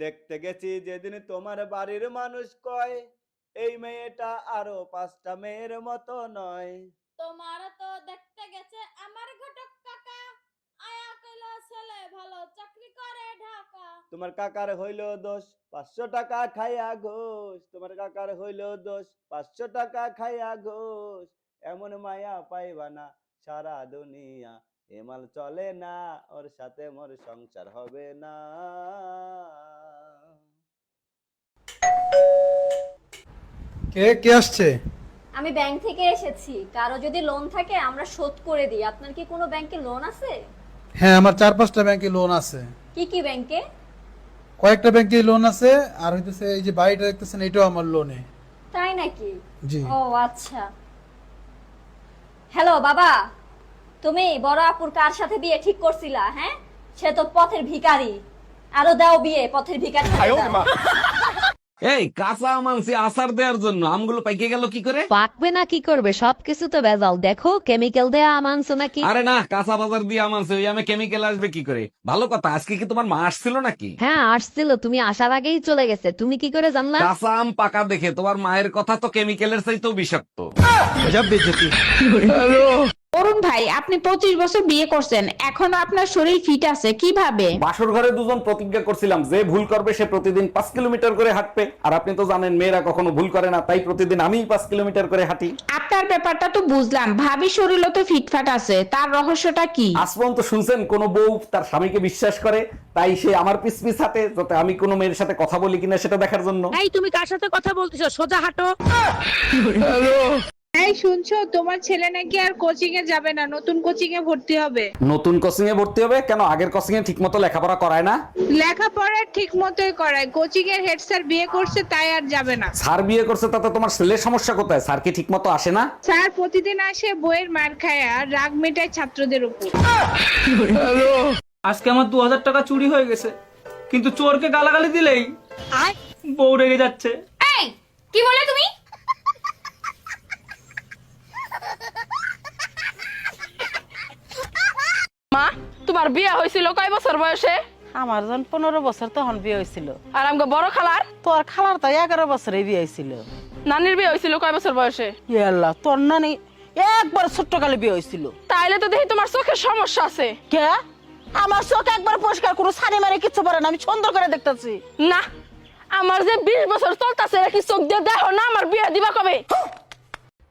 দেখতে গেছি যেদিন তোমার বাড়ির মানুষ কয় এই মেয়েটা আরও পাঁচটা মেয়ের মতো নয়। তোমার তো দেখতে গেছে আমার ঘটক কাকা। আয়া কইল ছেলে ভালো চাকরি করে ঢাকা। তোমার কাকার হইল দোষ পাঁচশো টাকা খাইয়া ঘোষ। তোমার কাকার হইল দোষ পাঁচশো টাকা খাইয়া ঘোষ। এমন মায়া পাইবা না সারা দুনিয়া এমাল চলে না ওর সাথে মোর সংসার হবে না। কে কে আসছে? আমি ব্যাংক থেকে এসেছি। কারও যদি লোন থাকে আমরা শোধ করে দিই। আপনার কি কোনো ব্যাংকে লোন আছে? হ্যাঁ আমার চার পাঁচটা ব্যাংকে লোন আছে। কি কি ব্যাংকে? কয়েকটা ব্যাংকে লোন আছে আর হইতেছে এই যে বাড়িটা দেখতেছেন এটাও আমার লোনে তাই নাকি? জি। ও আচ্ছা। হ্যালো বাবা। তুমি বড় আপুর কার সাথে বিয়ে ঠিক করছিলা হ্যাঁ? সে তো পথের ভিখারি। আরও দাও বিয়ে পথের ভিখারি। এই কাঁচা আম আনছি আচার দেওয়ার জন্য। আমগুলো পাইকে গেল কি করে? পাকবে না কি করবে? সবকিছু তো ভেজাল। দেখো কেমিক্যাল দেয়া আম আনছো নাকি? আরে না কাঁচা বাজার দিয়ে আম আনছে ওই আমে কেমিক্যাল আসবে কি করে? ভালো কথা আজকে কি তোমার মা আসছিল নাকি? হ্যাঁ আসছিল। তুমি আসার আগেই চলে গেছে। তুমি কি করে জানলা? কাঁচা আম পাকা দেখে তোমার মায়ের কথা তো কেমিক্যালের চাইতেও বিষাক্ত। অরুণ ভাই আপনি পঁচিশ বছর বিয়ে করছেন এখনও আপনার শরীর ফিট আছে কীভাবে? বাসর ঘরে দুজন প্রতিজ্ঞা করছিলাম যে ভুল করবে সে প্রতিদিন পাঁচ কিলোমিটার করে হাঁটবে। আর আপনি তো জানেন মেয়েরা কখনো ভুল করে না তাই প্রতিদিন আমি পাঁচ কিলোমিটার করে হাঁটি। আপনার ব্যাপারটা তো বুঝলাম ভাবি শরীরও তো ফিটফাট আছে তার রহস্যটা কি? আজ পর্যন্ত শুনছেন কোন বউ তার স্বামীকে বিশ্বাস করে তাই সে আমার পিস পিস হাঁটে যাতে আমি কোনো মেয়ের সাথে কথা বলি কিনা সেটা দেখার জন্য। এই তুমি কার সাথে কথা বলতেছো? সোজা হাঁটো। এই শুনছো তোমার ছেলে নাকি আর কোচিং এ যাবে না নতুন কোচিং এ ভর্তি হবে। নতুন কোচিং এ ভর্তি হবে? কেন আগের কোচিং এ ঠিক মতো লেখাপড়া করায় না? লেখাপড়া ঠিক মতোই করায় কোচিং এর হেড স্যার বিয়ে করছে তাই আর যাবে না। স্যার বিয়ে করছে তাতে তোমার ছেলের সমস্যা কোথায়? স্যার কি ঠিক মতো আসে না? স্যার প্রতিদিন আসে বইয়ের মার খায় আর রাগ মেটায় ছাত্রদের উপর। আজকে আমার দু হাজার টাকা চুরি হয়ে গেছে কিন্তু চোরকে গালাগালি দিলেই বউ রেগে যাচ্ছে। এই কি বলে তুমি? তোমার বিয়ে হয়েছিল কয় বছর বয়সে? আমার যখন পনেরো বছর তখন বিয়ে হয়েছিল। আর আমাকে বড় খালার? তোর খালার তো এগারো বছরে বিয়ে হয়েছিল। নানির বিয়ে হয়েছিল কয় বছর বয়সে? ইয়ে আল্লাহ তোর নানি একবার ছোট্ট কালে বিয়ে হয়েছিল। তাইলে তো দেখি তোমার চোখের সমস্যা আছে। কে? আমার চোখ একবার পরিষ্কার কোনো সানি মারে কিচ্ছু পারে না আমি সুন্দর করে দেখতেছি। না আমার যে বিশ বছর চলতেছে কি চোখ দিয়ে দেখো না আমার বিয়ে দিবা কবে?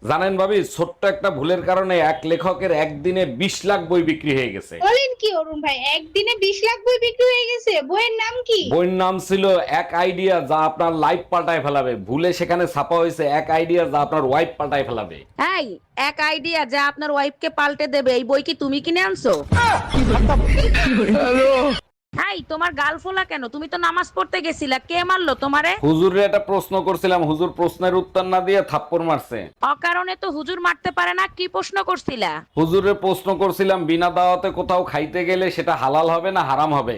জানেন ভাবি ছোট্ট একটা ভুলের কারণে এক লেখকের একদিনে বিশ লাখ বই বিক্রি হয়ে গেছে। বলেন কি অরুণ ভাই একদিনে বিশ লাখ বই বিক্রি হয়ে গেছে বইয়ের নাম কি? বইয়ের নাম ছিল এক আইডিয়া যা আপনার লাইফ পাল্টায় ফেলাবে। ভুলে সেখানে ছাপা হয়েছে এক আইডিয়া যা আপনার ওয়াইফ পাল্টায় ফেলাবে। এই এক আইডিয়া যা আপনার ওয়াইফকে পাল্টে দেবে এই বই কি তুমি কিনে আনছো? এই তোমার গাল ফোলা কেন? তুমি তো নামাজ পড়তে গেছিলা কে মারলো তোমারে? হুজুরের একটা প্রশ্ন করছিলাম হুজুর প্রশ্নের উত্তর না দিয়ে থাপ্পড় মারছে। অকারণে তো হুজুর মারতে পারে না কি প্রশ্ন করছিলা? হুজুরের প্রশ্ন করছিলাম বিনা দাওয়াতে কোথাও খাইতে গেলে সেটা হালাল হবে না হারাম হবে?